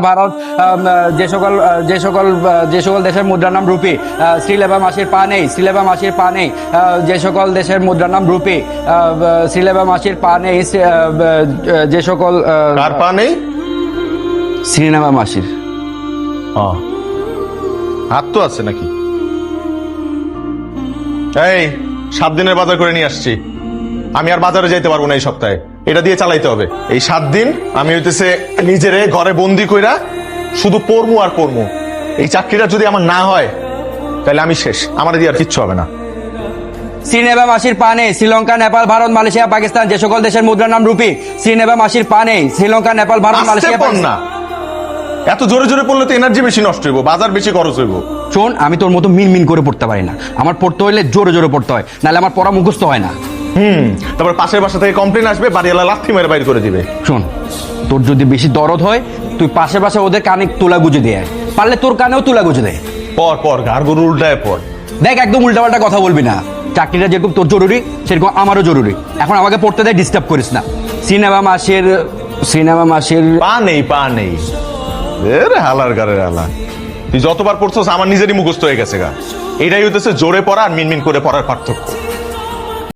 ভারত যে সকল যে সকল যে সকল দেশের মুদ্রার নাম রুপি শ্রীলেবা মাসির পা নেই শ্রীলেবা মাসির পা নেই যে সকল দেশের মুদ্রার নাম রুপি শ্রীলেবা মাসির পা নেই যে সকল কার পা নেই? শ্রীলেবা মাসির। হাত তো আছে নাকি? এই সাত দিনের বাজার করে নিয়ে আসছি। আমি আর বাজারে যাইতে পারব না এই সপ্তাহে। এটা দিয়ে চালাইতে হবে। এই সাত দিন আমি হইতেছে নিজেরে ঘরে বন্দি কইরা শুধু পড়মু আর পড়মু। এই চাকরিটা যদি আমার না হয় তাহলে আমি শেষ। আমার দিয়ে আর কিচ্ছু হবে না। শ্রীনেবা মাসির পা নেই শ্রীলঙ্কা নেপাল ভারত মালয়েশিয়া পাকিস্তান যে সকল দেশের মুদ্রার নাম রুপি শ্রীনেবা মাসির পা নেই শ্রীলঙ্কা নেপাল ভারত মালয়েশিয়া না। এত জোরে জোরে পড়লে তো এনার্জি বেশি নষ্ট হইব বাজার বেশি খরচ হইব। শোন আমি তোর মতো মিন মিন করে পড়তে পারি না। আমার পড়তে হইলে জোরে জোরে পড়তে হয় নাহলে আমার পড়া মুখস্থ হয় না। হুম। তারপর পাশের বাসা থেকে কমপ্লেন আসবে বাড়িওয়ালা লাথি মেরে বাইর করে দিবে। শোন তোর যদি বেশি দরদ হয় তুই পাশে পাশে ওদের কানে তুলা গুজে দিয়ে আয়। পারলে তোর কানেও তুলা গুজে দেয় পর পর ঘাড় গরু উল্টায় পর। দেখ একদম উল্টাপাল্টা কথা বলবি না। চাকরিটা যেরকম তোর জরুরি সেরকম আমারও জরুরি। এখন আমাকে পড়তে দেয় ডিস্টার্ব করিস না। সিনেমা মাসের সিনেমা মাসের পা নেই পা নেই। এরে হালার গারের হালা। তুই যতবার পড়ছস আমার নিজেরই মুখস্থ হয়ে গেছে গা। এটাই হইতেছে জোরে পড়া আর মিনমিন করে পড়ার পার্থক্য।